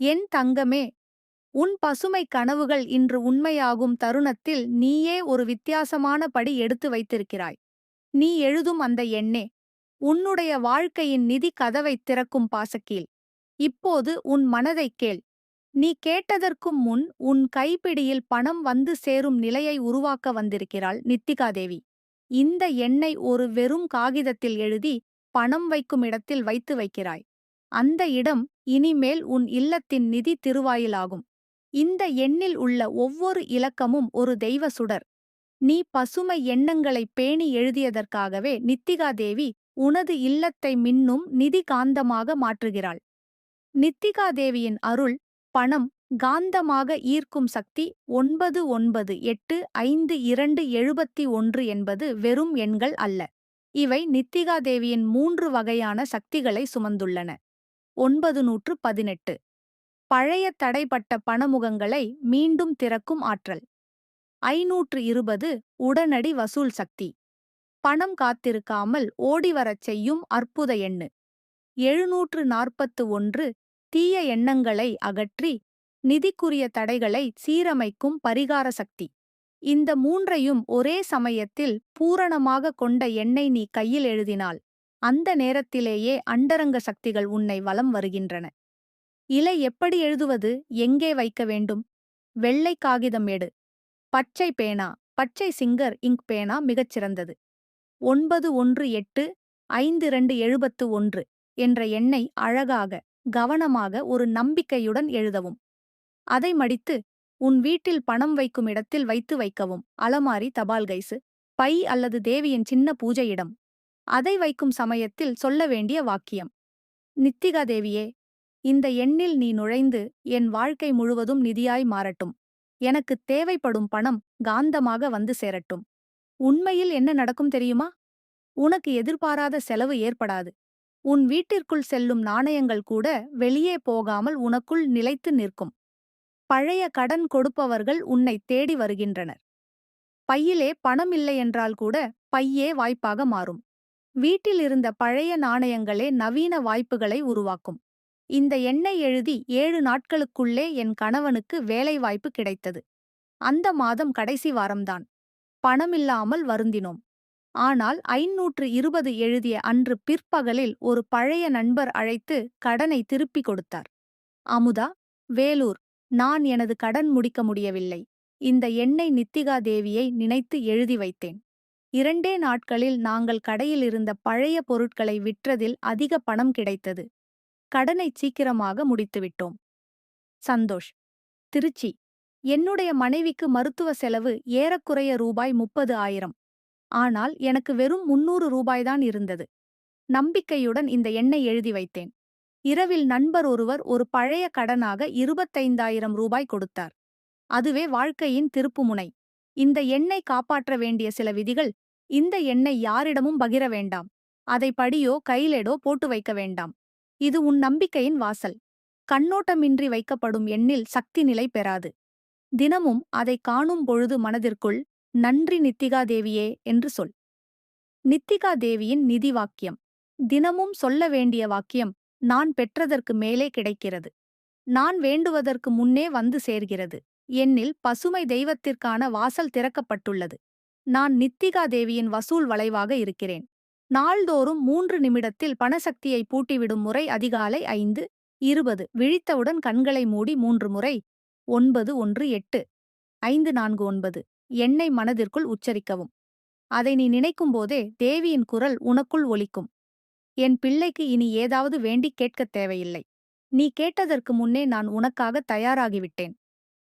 என் தங்கமே உன் பசுமை கனவுகள் இன்று உண்மையாகும் தருணத்தில் நீயே ஒரு வித்தியாசமான படி எடுத்து வைத்திருக்கிறாய். நீ எழுதும் அந்த எண்ணே உன்னுடைய வாழ்க்கையின் நிதி கதவைத் திறக்கும் பாசக்கீல் இப்போது உன் மனதைக் கேள். நீ கேட்டதற்கும் முன் உன் கைப்பிடியில் பணம் வந்து சேரும் நிலையை உருவாக்க வந்திருக்கிறாள் நித்திகாதேவி. இந்த எண்ணை ஒரு வெறும் காகிதத்தில் எழுதி பணம் வைக்கும் இடத்தில் வைத்து வைக்கிறாய். அந்த இடம் இனிமேல் உன் இல்லத்தின் நிதி திருவாயிலாகும். இந்த எண்ணில் உள்ள ஒவ்வொரு இலக்கமும் ஒரு தெய்வ சுடர். நீ பசுமை எண்ணங்களைப் பேணி எழுதியதற்காகவே நித்திகாதேவி உனது இல்லத்தை மின்னும் நிதி காந்தமாக மாற்றுகிறாள். நித்திகாதேவியின் அருள் பணம் காந்தமாக ஈர்க்கும் சக்தி ஒன்பது ஒன்பது எட்டு ஐந்து இரண்டு எழுபத்தி ஒன்று என்பது வெறும் எண்கள் அல்ல. இவை நித்திகாதேவியின் மூன்று வகையான சக்திகளை சுமந்துள்ளன. ஒன்பது நூற்று பதினெட்டு. பழைய தடைப்பட்ட பணமுகங்களை மீண்டும் திறக்கும் ஆற்றல். ஐநூற்று இருபது உடனடி வசூல் சக்தி. பணம் காத்திருக்காமல் ஓடிவரச் செய்யும் அற்புத எண்ணு. எழுநூற்று நாற்பத்து ஒன்று தீய எண்ணங்களை அகற்றி நிதிக்குரிய தடைகளை சீரமைக்கும் பரிகார சக்தி. இந்த மூன்றையும் ஒரே சமயத்தில் பூரணமாக கொண்ட எண்ணை நீ கையில் எழுதினால் அந்த நேரத்திலேயே அண்டரங்க சக்திகள் உன்னை வலம் வருகின்றன. இலை எப்படி எழுதுவது? எங்கே வைக்க வேண்டும்? வெள்ளை காகிதம் எடு. பச்சை பேனா. பச்சை சிங்கர் இங்க் பேனா மிகச்சிறந்தது ஒன்பது ஒன்று எட்டு ஐந்து இரண்டு எழுபத்து ஒன்று என்ற எண்ணை அழகாக கவனமாக ஒரு நம்பிக்கையுடன் எழுதவும். அதை மடித்து உன் வீட்டில் பணம் வைக்கும் இடத்தில் வைத்து வைக்கவும். அலமாரி தபால் கைசு பை அல்லது தேவியின் சின்ன பூஜையிடம் அதை வைக்கும் சமயத்தில் சொல்ல வேண்டிய வாக்கியம். நித்திகா தேவியே இந்த எண்ணில் நீ நுழைந்து என் வாழ்க்கை முழுவதும் நிதியாய் மாறட்டும். எனக்குத் தேவைப்படும் பணம் காந்தமாக வந்து சேரட்டும். உண்மையில் என்ன நடக்கும் தெரியுமா? உனக்கு எதிர்பாராத செலவு ஏற்படாது. உன் வீட்டிற்குள் செல்லும் நாணயங்கள் கூட வெளியே போகாமல் உனக்குள் நிலைத்து நிற்கும். பழைய கடன் கொடுப்பவர்கள் உன்னை தேடி வருகின்றனர். பையிலே பணம் இல்லையென்றால் கூட பையே வாய்ப்பாக மாறும். வீட்டில் இருந்த பழைய நாணயங்களே நவீன வாய்ப்புகளை உருவாக்கும். இந்த எண்ணை எழுதி ஏழு நாட்களுக்குள்ளே என் கணவனுக்கு வேலைவாய்ப்பு கிடைத்தது. அந்த மாதம் கடைசி வாரம்தான். பணமில்லாமல் வருந்தினோம். ஆனால் ஐநூற்று இருபது எழுதிய அன்று பிற்பகலில் ஒரு பழைய நண்பர் அழைத்து கடனை திருப்பிக் கொடுத்தார். அமுதா வேலூர் நான் எனது கடன் முடிக்க முடியவில்லை. இந்த எண்ணை நித்திகா தேவியை நினைத்து எழுதி வைத்தேன். இரண்டே நாட்களில் நாங்கள் கடையில் இருந்த பழைய பொருட்களை விற்றதில் அதிக பணம் கிடைத்தது. கடனை சீக்கிரமாக முடித்துவிட்டோம். சந்தோஷ். திருச்சி. என்னுடைய மனைவிக்கு மருத்துவ செலவு ஏறக்குறைய ரூபாய் முப்பது ஆயிரம் ஆனால் எனக்கு வெறும் முன்னூறு ரூபாய்தான் இருந்தது. நம்பிக்கையுடன் இந்த எண்ணை எழுதி வைத்தேன். இரவில் நண்பர் ஒருவர் ஒரு பழைய கடனாக இருபத்தைந்தாயிரம் ரூபாய் கொடுத்தார். அதுவே வாழ்க்கையின் திருப்புமுனை இந்த எண்ணை காப்பாற்ற வேண்டிய சில விதிகள் இந்த எண்ணை யாரிடமும் பகிர வேண்டாம். அதை படியோ கையிலேடோ போட்டு வைக்க வேண்டாம். இது உன் நம்பிக்கையின் வாசல். கண்ணோட்டமின்றி வைக்கப்படும் எண்ணில் சக்தி நிலை பெறாது. தினமும் அதை காணும் பொழுது மனதிற்குள் நன்றி நித்திகா தேவியே என்று சொல். நித்திகா தேவியின் நிதி வாக்கியம். தினமும் சொல்ல வேண்டிய வாக்கியம் நான் பெற்றதற்கு மேலே கிடைக்கிறது. நான் வேண்டுவதற்கு முன்னே வந்து சேர்கிறது. என்னில் பசுமை தெய்வத்திற்கான வாசல் திறக்கப்பட்டுள்ளது. நான் நித்திகா தேவியின் வசூல் வளைவாக இருக்கிறேன். நாள்தோறும் மூன்று நிமிடத்தில் பணசக்தியை பூட்டிவிடும் முறை அதிகாலை ஐந்து இருபது. விழித்தவுடன் கண்களை மூடி மூன்று முறை ஒன்பது ஒன்று எட்டு ஐந்து நான்கு ஒன்பது. எண்ணை மனதிற்குள் உச்சரிக்கவும். அதை நீ நினைக்கும்போதே தேவியின் குரல் உனக்குள் ஒலிக்கும். என் பிள்ளைக்கு இனி ஏதாவது வேண்டிக் கேட்கத் தேவையில்லை. நீ கேட்டதற்கு முன்னே நான் உனக்காக தயாராகிவிட்டேன்.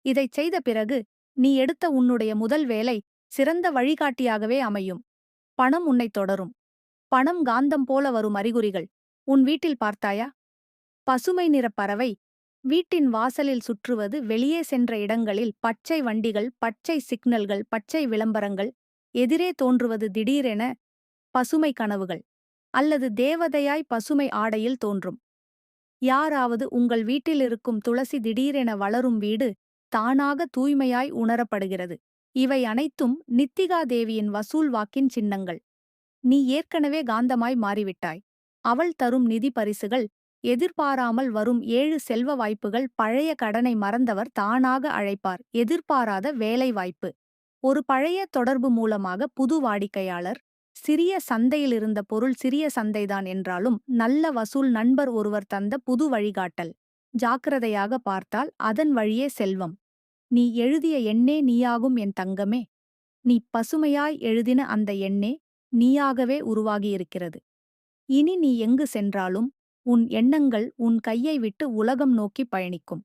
இதைச் செய்த பிறகு நீ எடுத்த உன்னுடைய முதல் வேலை சிறந்த வழிகாட்டியாகவே அமையும். பணம் உன்னைத் தொடரும். பணம் காந்தம் போல வரும் அறிகுறிகள். உன் வீட்டில் பார்த்தாயா? பசுமை நிறப் பறவை. வீட்டின் வாசலில் சுற்றுவது வெளியே சென்ற இடங்களில் பச்சை வண்டிகள் பச்சை சிக்னல்கள் பச்சை விளம்பரங்கள். எதிரே தோன்றுவது திடீரென பசுமை கனவுகள். அல்லது தேவதையாய் பசுமை ஆடையில் தோன்றும். யாராவது உங்கள் வீட்டிலிருக்கும் துளசி திடீரென வளரும் வீடு தானாக தூய்மையாய் உணரப்படுகிறது. இவை அனைத்தும் நித்திகா தேவியின் வசூல் வாக்கின் சின்னங்கள். நீ ஏற்கனவே காந்தமாய் மாறிவிட்டாய். அவள் தரும் நிதி பரிசுகள் எதிர்பாராமல் வரும் ஏழு செல்வ வாய்ப்புகள் பழைய கடனை மறந்தவர் தானாக அழைப்பார். எதிர்பாராத வேலை வாய்ப்பு. ஒரு பழைய தொடர்பு மூலமாக புது வாடிக்கையாளர் சிறிய சந்தையில் இருந்த பொருள் சிறிய சந்தைதான் என்றாலும் நல்ல வசூல் நண்பர் ஒருவர் தந்த புது வழிகாட்டல். ஜாக்கிரதையாக பார்த்தால் அதன் வழியே செல்வம். நீ எழுதிய எண்ணே நீயாகும் என் தங்கமே. நீ பசுமையாய் எழுதின அந்த எண்ணே நீயாகவே உருவாகியிருக்கிறது இனி நீ எங்கு சென்றாலும் உன் எண்ணங்கள் உன் கையை விட்டு உலகம் நோக்கி பயணிக்கும்.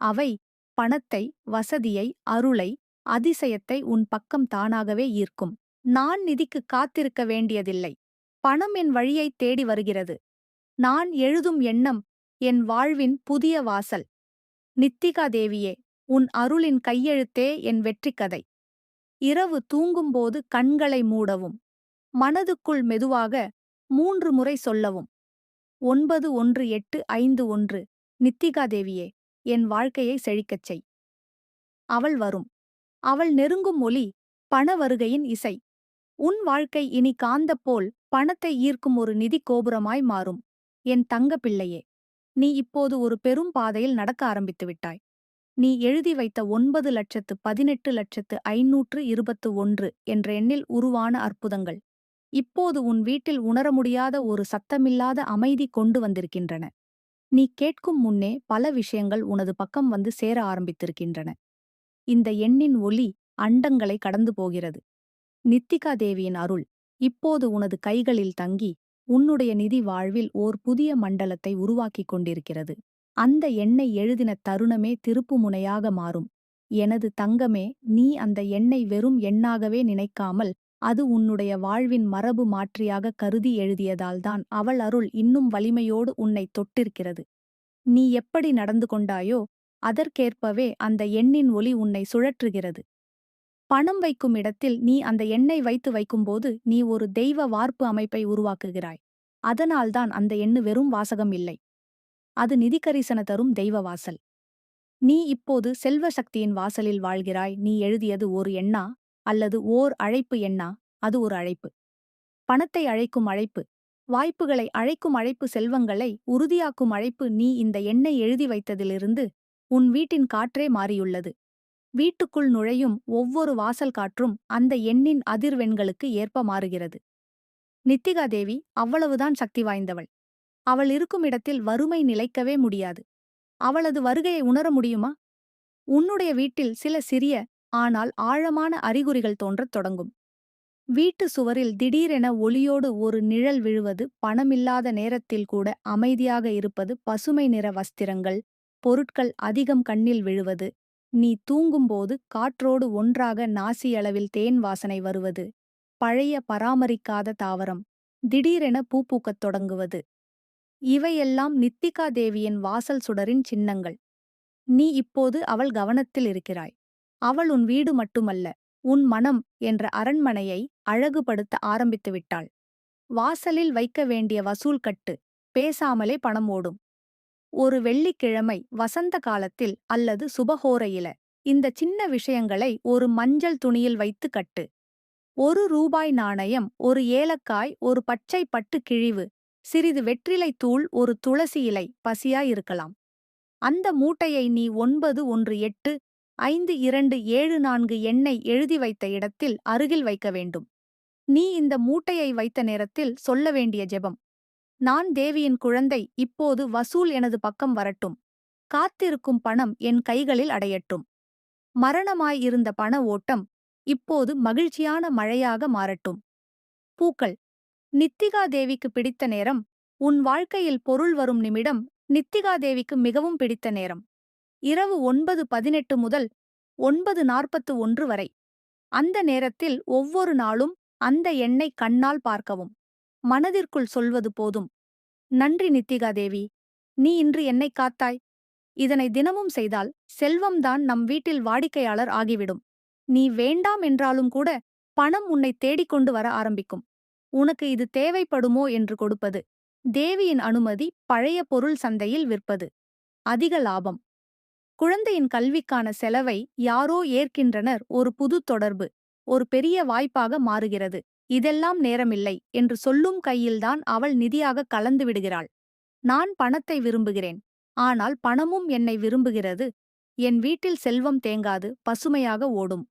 அவை பணத்தை வசதியை அருளை அதிசயத்தை உன் பக்கம் தானாகவே ஈர்க்கும். நான் நிதிக்கு காத்திருக்க வேண்டியதில்லை. பணம் என் வழியை தேடி வருகிறது. நான் எழுதும் எண்ணம் என் வாழ்வின் புதிய வாசல். நித்திகா தேவியே உன் அருளின் கையெழுத்தே என் வெற்றிக்கதை. இரவு தூங்கும்போது கண்களை மூடவும் மனதுக்குள் மெதுவாக மூன்று முறை சொல்லவும். ஒன்பது ஒன்று எட்டு ஐந்து ஒன்று நித்திகா தேவியே என் வாழ்க்கையை செழிக்கச் செய். அவள் வரும். அவள் நெருங்கும் ஒலி பண வருகையின் இசை. உன் வாழ்க்கை இனி காந்தப்போல் பணத்தை ஈர்க்கும் ஒரு நிதி கோபுரமாய் மாறும். என் தங்க பிள்ளையே நீ இப்போது ஒரு பெரும் பாதையில் நடக்க ஆரம்பித்து விட்டாய். நீ எழுதி வைத்த ஒன்பது லட்சத்து பதினெட்டு லட்சத்து ஐநூற்று இருபத்து ஒன்று என்ற எண்ணில் உருவான அற்புதங்கள். இப்போது உன் வீட்டில் உணர முடியாத ஒரு சத்தமில்லாத அமைதி கொண்டு வந்திருக்கின்றன. நீ கேட்கும் முன்னே பல விஷயங்கள் உனது பக்கம் வந்து சேர ஆரம்பித்திருக்கின்றன. இந்த எண்ணின் ஒலி அண்டங்களை கடந்து போகிறது. நித்திகா தேவியின் அருள் இப்போது உனது கைகளில் தங்கி உன்னுடைய நிதி வாழ்வில் ஓர் புதிய மண்டலத்தை உருவாக்கிக் கொண்டிருக்கிறது. அந்த எண்ணை எழுதின தருணமே திருப்புமுனையாக மாறும். எனது தங்கமே நீ அந்த எண்ணை வெறும் எண்ணாகவே நினைக்காமல் அது உன்னுடைய வாழ்வின் மரபு மாற்றியாக கருதி எழுதியதால்தான் அவள் அருள் இன்னும் வலிமையோடு உன்னை தொட்டிருக்கிறது. நீ எப்படி நடந்து கொண்டாயோ அதற்கேற்பவே அந்த எண்ணின் ஒளி உன்னை சுழற்றுகிறது. பணம் வைக்கும் இடத்தில் நீ அந்த எண்ணை வைத்து வைக்கும்போது நீ ஒரு தெய்வ வார்ப்பு அமைப்பை உருவாக்குகிறாய். அதனால்தான் அந்த எண்ணு வெறும் வாசகம் இல்லை. அது நிதிக்கரிசன தரும் தெய்வ வாசல். நீ இப்போது செல்வ சக்தியின் வாசலில் வாழ்கிறாய். நீ எழுதியது ஒரு எண்ணா? அல்லது ஓர் அழைப்பு எண்ணா? அது ஒரு அழைப்பு. பணத்தை அழைக்கும் அழைப்பு. வாய்ப்புகளை அழைக்கும் அழைப்பு செல்வங்களை உறுதியாக்கும் அழைப்பு நீ இந்த எண்ணை எழுதி வைத்ததிலிருந்து உன் வீட்டின் காற்றே மாறியுள்ளது. வீட்டுக்குள் நுழையும் ஒவ்வொரு வாசல் காற்றும் அந்த எண்ணின் அதிர்வெண்களுக்கு ஏற்ப மாறுகிறது. நித்திகா தேவி அவ்வளவுதான் சக்தி வாய்ந்தவள். அவள் இருக்கும் இடத்தில் வறுமை நிலைக்கவே முடியாது. அவளது வருகையை உணர முடியுமா? உன்னுடைய வீட்டில் சில சிறிய ஆனால் ஆழமான அறிகுறிகள் தோன்றத் தொடங்கும். வீட்டு சுவரில் திடீரென ஒளியோடு ஒரு நிழல் விழுவது பணமில்லாத நேரத்தில் கூட அமைதியாக இருப்பது பசுமை நிற வஸ்திரங்கள் பொருட்கள் அதிகம் கண்ணில் விழுவது நீ தூங்கும்போது காற்றோடு ஒன்றாக நாசியளவில் தேன் வாசனை வருவது பழைய பராமரிக்காத தாவரம் திடீரென பூ பூக்கத் தொடங்குவது. இவையெல்லாம் நித்திகா தேவியின் வாசல் சுடரின் சின்னங்கள். நீ இப்போது அவள் கவனத்தில் இருக்கிறாய். அவள் உன் வீடு மட்டுமல்ல உன் மனம் என்ற அரண்மனையை அழகுபடுத்த ஆரம்பித்து விட்டாள். வாசலில் வைக்க வேண்டிய வசூல் கட்டு பேசாமலே பணம் ஓடும். ஒரு வெள்ளிக்கிழமை வசந்த காலத்தில் அல்லது சுபஹோரையில இந்த சின்ன விஷயங்களை ஒரு மஞ்சள் துணியில் வைத்து கட்டு. ஒரு ரூபாய் நாணயம் ஒரு ஏலக்காய் ஒரு பச்சை பட்டு கிழிவு சிறிது வெற்றிலை தூள் ஒரு துளசி இலை பசியாயிருக்கலாம் அந்த மூட்டையை நீ ஒன்பது ஒன்று எட்டு ஐந்து இரண்டு ஏழு நான்கு எண்ணை எழுதி வைத்த இடத்தில் அருகில் வைக்க வேண்டும். நீ இந்த மூட்டையை வைத்த நேரத்தில் சொல்ல வேண்டிய ஜெபம். நான் தேவியின் குழந்தை இப்போது வசூல் எனது பக்கம் வரட்டும். காத்திருக்கும் பணம் என் கைகளில் அடையட்டும். மரணமாய் இருந்த பண ஓட்டம் இப்போது மகிழ்ச்சியான மழையாக மாறட்டும். பூக்கள் நித்திகா தேவிக்கு பிடித்த நேரம் உன் வாழ்க்கையில் பொருள் வரும் நிமிடம் நித்திகா தேவிக்கு மிகவும் பிடித்த நேரம். இரவு ஒன்பது பதினெட்டு முதல் ஒன்பது நாற்பத்து ஒன்று வரை. அந்த நேரத்தில் ஒவ்வொரு நாளும் அந்த எண்ணை கண்ணால் பார்க்கவும். மனதிற்குள் சொல்வது போதும். நன்றி நித்திகா தேவி நீ இன்று என்னை காத்தாய். இதனை தினமும் செய்தால் செல்வம்தான் நம் வீட்டில் வாடிக்கையாளர் ஆகிவிடும். நீ வேண்டாம் என்றாலும் கூட பணம் உன்னை தேடிக்கொண்டு வர ஆரம்பிக்கும். உனக்கு இது தேவைப்படுமோ என்று கொடுப்பது. தேவியின் அனுமதி பழைய பொருள் சந்தையில் விற்பது. அதிக லாபம். குழந்தையின் கல்விக்கான செலவை யாரோ ஏற்கின்றனர் ஒரு புது தொடர்பு. ஒரு பெரிய வாய்ப்பாக மாறுகிறது. இதெல்லாம் நேரமில்லை என்று சொல்லும் கையில்தான் அவள் நிதியாக கலந்து விடுகிறாள். நான் பணத்தை விரும்புகிறேன். ஆனால் பணமும் என்னை விரும்புகிறது. என் வீட்டில் செல்வம் தேங்காது பசுமையாக ஓடும்.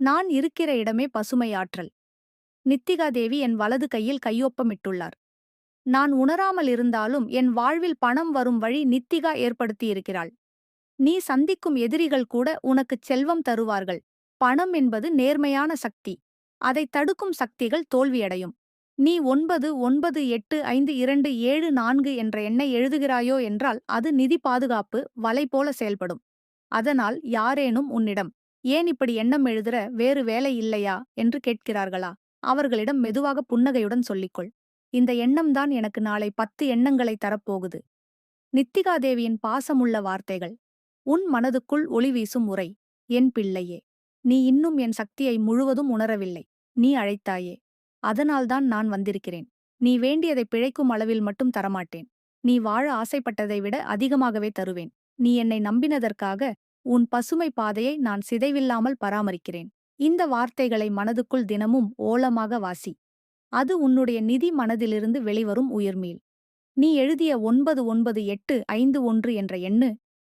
நான் இருக்கிற இடமே பசுமையாற்றல். நித்திகா தேவி என் வலது கையில் கையொப்பமிட்டுள்ளார். நான் உணராமல் இருந்தாலும் என் வாழ்வில் பணம் வரும் வழி நித்திகா ஏற்படுத்தியிருக்கிறாள். நீ சந்திக்கும் எதிரிகள் கூட உனக்குச் செல்வம் தருவார்கள். பணம் என்பது நேர்மையான சக்தி. அதை தடுக்கும் சக்திகள் தோல்வியடையும். நீ ஒன்பது ஒன்பது எட்டு ஐந்து இரண்டு ஏழு நான்கு என்ற எண்ணை எழுதுகிறாயோ என்றால் அது நிதி பாதுகாப்பு வலை போல செயல்படும். அதனால் யாரேனும் உன்னிடம் ஏன் இப்படி எண்ணம் எழுதுற? வேறு வேலை இல்லையா? என்று கேட்கிறார்களா? அவர்களிடம் மெதுவாக புன்னகையுடன் சொல்லிக்கொள். இந்த எண்ணம்தான் எனக்கு நாளை பத்து எண்ணங்களை தரப்போகுது. நித்திகாதேவியின் பாசமுள்ள வார்த்தைகள் உன் மனதுக்குள் ஒளி வீசும் உரை என் பிள்ளையே நீ இன்னும் என் சக்தியை முழுவதும் உணரவில்லை நீ அழைத்தாயே அதனால்தான் நான் வந்திருக்கிறேன். நீ வேண்டியதை பிழைக்கும் அளவில் மட்டும் தரமாட்டேன். நீ வாழ ஆசைப்பட்டதை விட அதிகமாகவே தருவேன். நீ என்னை நம்பினதற்காக உன் பசுமை பாதையை நான் சிதைவில்லாமல் பராமரிக்கிறேன். இந்த வார்த்தைகளை மனதுக்குள் தினமும் ஓலமாக வாசி. அது உன்னுடைய நிதி மனதிலிருந்து வெளிவரும் உயிர்மீள் நீ எழுதிய ஒன்பது ஒன்பது எட்டு ஐந்து ஒன்று என்ற எண்ணு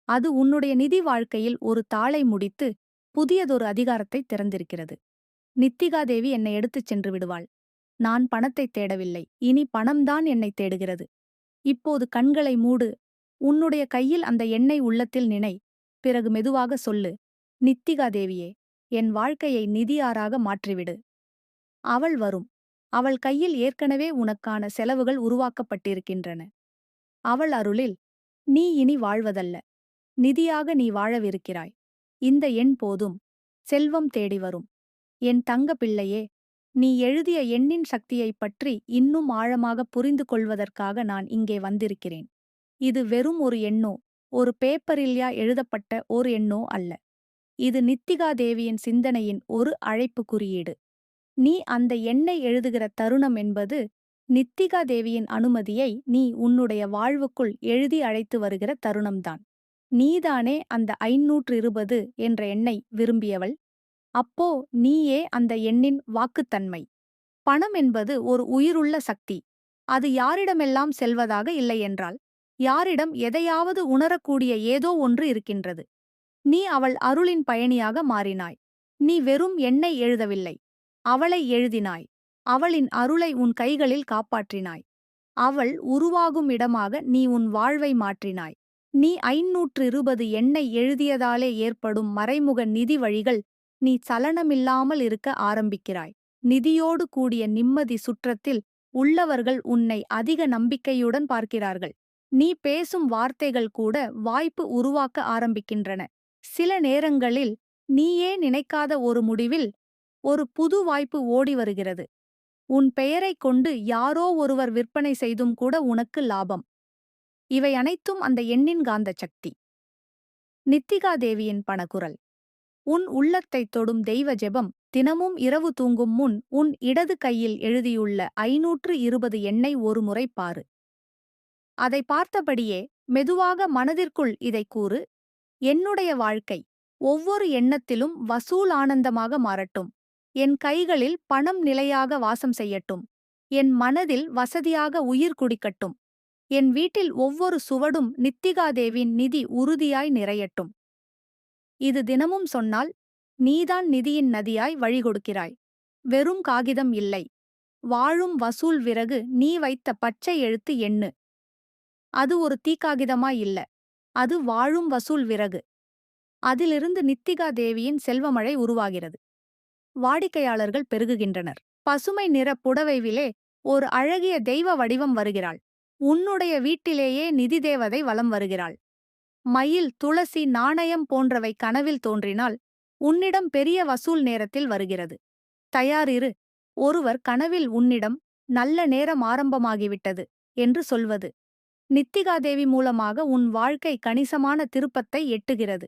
அது உன்னுடைய நிதி வாழ்க்கையில் ஒரு தாளை முடித்து புதியதொரு அதிகாரத்தை திறந்திருக்கிறது. நித்திகாதேவி என்னை எடுத்துச் சென்று விடுவாள். நான் பணத்தை தேடவில்லை. இனி பணம்தான் என்னை தேடுகிறது. இப்போது கண்களை மூடு. உன்னுடைய கையில் அந்த எண்ணெய் உள்ளத்தில் நினை. பிறகு மெதுவாக சொல்லு. நித்திகாதேவியே என் வாழ்க்கையை நிதியாராக மாற்றிவிடு. அவள் வரும். அவள் கையில் ஏற்கனவே உனக்கான செலவுகள் உருவாக்கப்பட்டிருக்கின்றன. அவள் அருளில் நீ இனி வாழ்வதல்ல. நிதியாக நீ வாழவிருக்கிறாய். இந்த எண் போதும். செல்வம் தேடி வரும். என் தங்க பிள்ளையே நீ எழுதிய எண்ணின் சக்தியைப் பற்றி இன்னும் ஆழமாக புரிந்து கொள்வதற்காக நான் இங்கே வந்திருக்கிறேன். இது வெறும் ஒரு எண்ணோ ஒரு பேப்பரில்யா எழுதப்பட்ட ஒரு எண்ணோ அல்ல. இது நித்திகா தேவியின் சிந்தனையின் ஒரு அழைப்பு குறியீடு. நீ அந்த எண்ணை எழுதுகிற தருணம் என்பது நித்திகா தேவியின் அனுமதியை நீ உன்னுடைய வாழ்வுக்குள் எழுதி அழைத்து வருகிற தருணம்தான். நீதானே அந்த ஐநூற்று இருபது என்ற எண்ணை விரும்பியவள். அப்போ நீயே அந்த எண்ணின் வாக்குத்தன்மை. பணம் என்பது ஒரு உயிருள்ள சக்தி. அது யாரிடமெல்லாம் செல்வதாக இல்லையென்றால் யாரிடம் எதையாவது உணரக்கூடிய ஏதோ ஒன்று இருக்கின்றது. நீ அவள் அருளின் பயணியாக மாறினாய். நீ வெறும் எண்ணை எழுதவில்லை. அவளை எழுதினாய். அவளின் அருளை உன் கைகளில் காப்பாற்றினாய். அவள் உருவாகும் இடமாக நீ உன் வாழ்வை மாற்றினாய். நீ ஐநூற்று இருபது எண்ணை எழுதியதாலே ஏற்படும் மறைமுக நிதி வழிகள் நீ சலனமில்லாமல் இருக்க ஆரம்பிக்கிறாய். நிதியோடு கூடிய நிம்மதி சுற்றத்தில் உள்ளவர்கள் உன்னை அதிக நம்பிக்கையுடன் பார்க்கிறார்கள். நீ பேசும் வார்த்தைகள் கூட வாய்ப்பு உருவாக்க ஆரம்பிக்கின்றன. சில நேரங்களில் நீயே நினைக்காத ஒரு முடிவில் ஒரு புது வாய்ப்பு ஓடி வருகிறது. உன் பெயரைக் கொண்டு யாரோ ஒருவர் விற்பனை செய்தும் கூட உனக்கு லாபம். இவை அனைத்தும் அந்த எண்ணின் காந்த சக்தி நித்திகா தேவியின் பணக்குரல். உன் உள்ளத்தைத் தொடும் தெய்வ ஜெபம் தினமும் இரவு தூங்கும் முன் உன் இடது கையில் எழுதியுள்ள ஐநூற்று இருபது எண்ணை ஒருமுறை பாரு. அதை பார்த்தபடியே மெதுவாக மனதிற்குள் இதை கூறு. என்னுடைய வாழ்க்கை ஒவ்வொரு எண்ணத்திலும் வசூல் ஆனந்தமாக மாறட்டும். என் கைகளில் பணம் நிலையாக வாசம் செய்யட்டும். என் மனதில் வசதியாக உயிர் குடிக்கட்டும். என் வீட்டில் ஒவ்வொரு சுவடும் நித்திகாதேவின் நிதி உறுதியாய் நிறையட்டும். இது தினமும் சொன்னால் நீதான் நிதியின் நதியாய் வழிகொடுக்கிறாய் வெறும் காகிதம் இல்லை. வாழும் வசூல் விறகு நீ வைத்த பச்சை எழுத்து எண்ணு. அது ஒரு தீக்காகிதமாய் இல்ல. அது வாழும் வசூல் விறகு. அதிலிருந்து நித்திகா தேவியின் செல்வமழை உருவாகிறது. வாடிக்கையாளர்கள் பெருகுகின்றனர். பசுமை நிற புடவைவிலே ஒரு அழகிய தெய்வ வடிவம் வருகிறாள். உன்னுடைய வீட்டிலேயே நிதி தேவதை வலம் வருகிறாள். மயில் துளசி நாணயம் போன்றவை கனவில் தோன்றினால் உன்னிடம் பெரிய வசூல் நேரத்தில் வருகிறது. தயாரிரு ஒருவர் கனவில் உன்னிடம் நல்ல நேரம் ஆரம்பமாகிவிட்டது என்று சொல்வது. நித்திகாதேவி மூலமாக உன் வாழ்க்கை கணிசமான திருப்பத்தை எட்டுகிறது.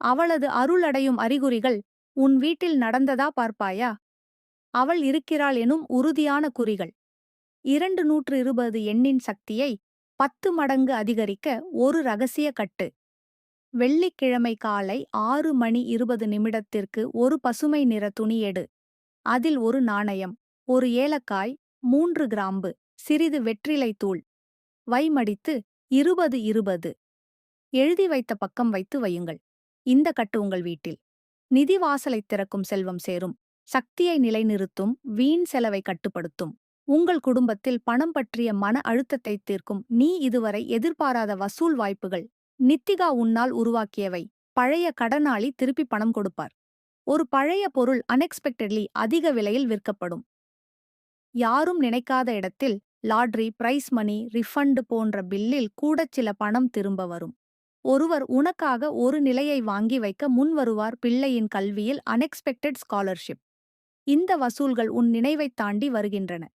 அவளது அருளடையும் அறிகுறிகள் உன் வீட்டில் நடந்ததா பார்ப்பாயா? அவள் இருக்கிறாள் எனும் உறுதியான குறிகள். இரண்டு நூற்று இருபது எண்ணின் சக்தியை பத்து மடங்கு அதிகரிக்க ஒரு ரகசிய கட்டு. வெள்ளிக்கிழமை காலை ஆறு மணி இருபது நிமிடத்திற்கு ஒரு பசுமை நிற துணி எடு. அதில் ஒரு நாணயம் ஒரு ஏலக்காய் மூன்று கிராம்பு சிறிது வெற்றிலை தூள். வைமடித்து இருபது இருபது. எழுதி வைத்த பக்கம் வைத்து வையுங்கள். இந்த கட்டு உங்கள் வீட்டில். நிதி வாசலைத் திறக்கும் செல்வம் சேரும். சக்தியை நிலைநிறுத்தும் வீண் செலவை கட்டுப்படுத்தும். உங்கள் குடும்பத்தில் பணம் பற்றிய மன அழுத்தத்தை தீர்க்கும். நீ இதுவரை எதிர்பாராத வசூல் வாய்ப்புகள். நித்திகா உன்னால் உருவாக்கியவை. பழைய கடனாளி திருப்பி பணம் கொடுப்பார். ஒரு பழைய பொருள் அன்எக்ஸ்பெக்டட்லி அதிக விலையில் விற்கப்படும். யாரும் நினைக்காத இடத்தில் லாட்ரி பிரைஸ் மணி ரிஃபண்டு போன்ற பில்லில் கூடச் சில பணம் திரும்ப வரும். ஒருவர் உனக்காக ஒரு நிலையை வாங்கி வைக்க முன் வருவார் பிள்ளையின் கல்வியில் அன்எக்ஸ்பெக்டட் ஸ்காலர்ஷிப் இந்த வசூல்கள் உன் நினைவைத் தாண்டி வருகின்றன.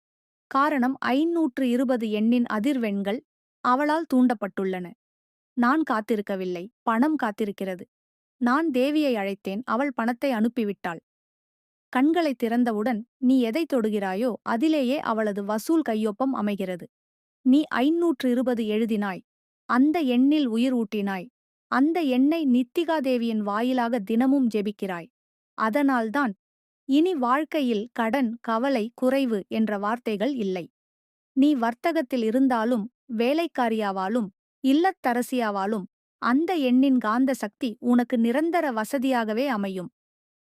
காரணம் ஐநூற்று இருபது எண்ணின் அதிர்வெண்கள் அவளால் தூண்டப்பட்டுள்ளன. நான் காத்திருக்கவில்லை பணம் காத்திருக்கிறது. நான் தேவியை அழைத்தேன் அவள் பணத்தை அனுப்பிவிட்டாள். கண்களை திறந்தவுடன் நீ எதை தொடுகிறாயோ அதிலேயே அவளது வசூல் கையொப்பம் அமைகிறது. நீ ஐநூற்று இருபது எழுதினாய். அந்த எண்ணில் உயிர் ஊட்டினாய். அந்த எண்ணை நித்திகா தேவியின் வாயிலாக தினமும் ஜெபிக்கிறாய். அதனால்தான் இனி வாழ்க்கையில் கடன் கவலை குறைவு என்ற வார்த்தைகள் இல்லை. நீ வர்த்தகத்தில் இருந்தாலும் வேலைக்காரியாவாலும் இல்லத்தரசியாவாலும் அந்த எண்ணின் காந்த சக்தி உனக்கு நிரந்தர வசதியாகவே அமையும்.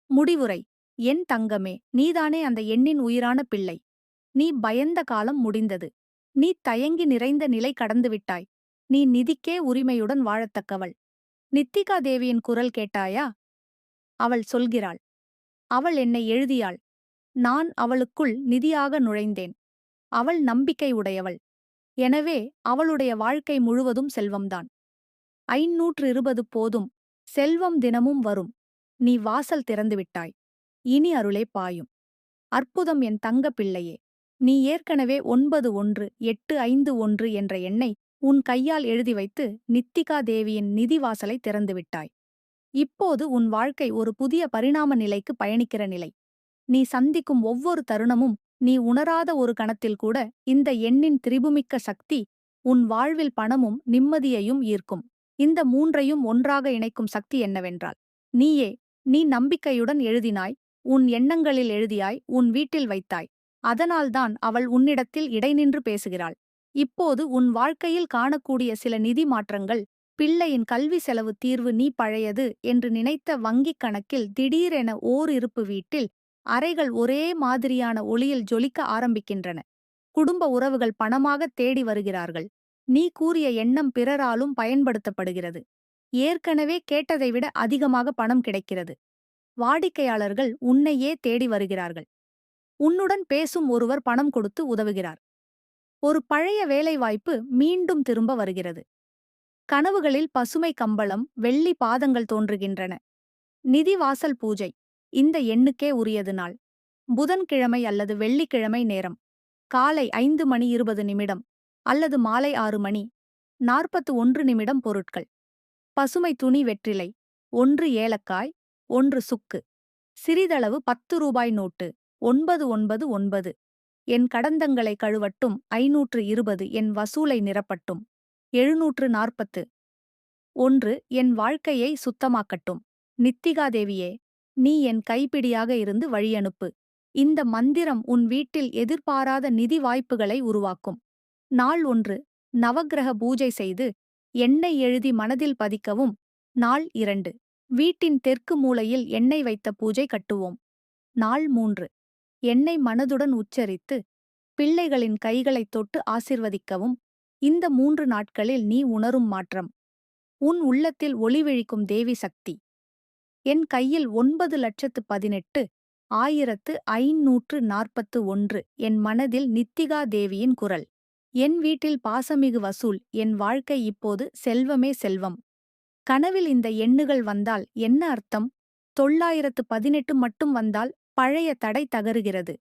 முடிவுரை. என் தங்கமே நீதானே அந்த எண்ணின் உயிரான பிள்ளை. நீ பயந்த காலம் முடிந்தது. நீ தயங்கி நிறைந்த நிலை கடந்துவிட்டாய் நீ நிதிக்கே உரிமையுடன் வாழத்தக்கவள். நித்திகா தேவியின் குரல் கேட்டாயா? அவள் சொல்கிறாள். அவள் என்னை எழுதியாள். நான் அவளுக்குள் நிதியாக நுழைந்தேன். அவள் நம்பிக்கை உடையவள். எனவே அவளுடைய வாழ்க்கை முழுவதும் செல்வம்தான். ஐநூற்று இருபது போதும். செல்வம் தினமும் வரும். நீ வாசல் திறந்துவிட்டாய் இனி அருளே பாயும். அற்புதம் என் தங்க பிள்ளையே நீ ஏற்கனவே ஒன்பது ஒன்று எட்டு ஐந்து ஒன்று என்ற எண்ணை உன் கையால் எழுதி வைத்து நித்திகா தேவியின் நிதி வாசலை திறந்துவிட்டாய் இப்போது உன் வாழ்க்கை ஒரு புதிய பரிணாம நிலைக்கு பயணிக்கிற நிலை. நீ சந்திக்கும் ஒவ்வொரு தருணமும் நீ உணராத ஒரு கணத்தில் கூட இந்த எண்ணின் திரிபுமிக்க சக்தி உன் வாழ்வில் பணமும் நிம்மதியையும் ஈர்க்கும். இந்த மூன்றையும் ஒன்றாக இணைக்கும் சக்தி என்னவென்றால் நீயே நீ நம்பிக்கையுடன் எழுதினாய் உன் எண்ணங்களில் எழுதியாய் உன் வீட்டில் வைத்தாய். அதனால்தான் அவள் உன்னிடத்தில் இடைநின்று பேசுகிறாள். இப்போது உன் வாழ்க்கையில் காணக்கூடிய சில நிதி மாற்றங்கள் பிள்ளையின் கல்வி செலவு தீர்வு நீ பழையது என்று நினைத்த வங்கிக் கணக்கில் திடீரென ஓர் இருப்பு வீட்டில் அறைகள் ஒரே மாதிரியான ஒளியில் ஜொலிக்க ஆரம்பிக்கின்றன. குடும்ப உறவுகள் பணமாக தேடி வருகிறார்கள். நீ கூறிய எண்ணம் பிறராலும் பயன்படுத்தப்படுகிறது. ஏற்கனவே கேட்டதை விட அதிகமாக பணம் கிடைக்கிறது. வாடிக்கையாளர்கள் உன்னையே தேடி வருகிறார்கள். உன்னுடன் பேசும் ஒருவர் பணம் கொடுத்து உதவுகிறார். ஒரு பழைய வேலைவாய்ப்பு மீண்டும் திரும்ப வருகிறது. கனவுகளில் பசுமை கம்பளம் வெள்ளி பாதங்கள் தோன்றுகின்றன. நிதி வாசல் பூஜை இந்த எண்ணுக்கே உரியது நாள். புதன்கிழமை அல்லது வெள்ளிக்கிழமை நேரம். காலை ஐந்து மணி இருபது நிமிடம் அல்லது மாலை ஆறு மணி நாற்பத்து ஒன்று நிமிடம் பொருட்கள். பசுமை துணி வெற்றிலை ஒன்று ஏலக்காய் ஒன்று சுக்கு. சிறிதளவு பத்து ரூபாய் நோட்டு. ஒன்பது ஒன்பது ஒன்பது. என் கடந்தங்களை கழுவட்டும். ஐநூற்று இருபது. என் வசூலை நிரப்பட்டும். எழுநூற்று நாற்பத்து. ஒன்று என் வாழ்க்கையை சுத்தமாக்கட்டும். நித்திகாதேவியே நீ என் கைப்பிடியாக இருந்து வழியனுப்பு. இந்த மந்திரம் உன் வீட்டில் எதிர்பாராத நிதி வாய்ப்புகளை உருவாக்கும். நாள் ஒன்று நவக்கிரக பூஜை செய்து எண்ணெய் எழுதி மனதில் பதிக்கவும். நாள் இரண்டு. வீட்டின் தெற்கு மூலையில் எண்ணெய் வைத்த பூஜை கட்டுவோம். நாள் மூன்று. எண்ணெய் மனதுடன் உச்சரித்து பிள்ளைகளின் கைகளைத் தொட்டு ஆசிர்வதிக்கவும். இந்த மூன்று நாட்களில் நீ உணரும் மாற்றம். உன் உள்ளத்தில் ஒளிவிழிக்கும் தேவி சக்தி. என் கையில் ஒன்பது லட்சத்து பதினெட்டு ஆயிரத்து ஐநூற்று நாற்பத்து ஒன்று என் மனதில் நித்திகா தேவியின் குரல். என் வீட்டில் பாசமிகு வசூல் என் வாழ்க்கை இப்போது செல்வமே செல்வம். கனவில் இந்த எண்ணுகள் வந்தால் என்ன அர்த்தம்? தொள்ளாயிரத்து பதினெட்டு மட்டும் வந்தால் பழைய தடை தகருகிறது.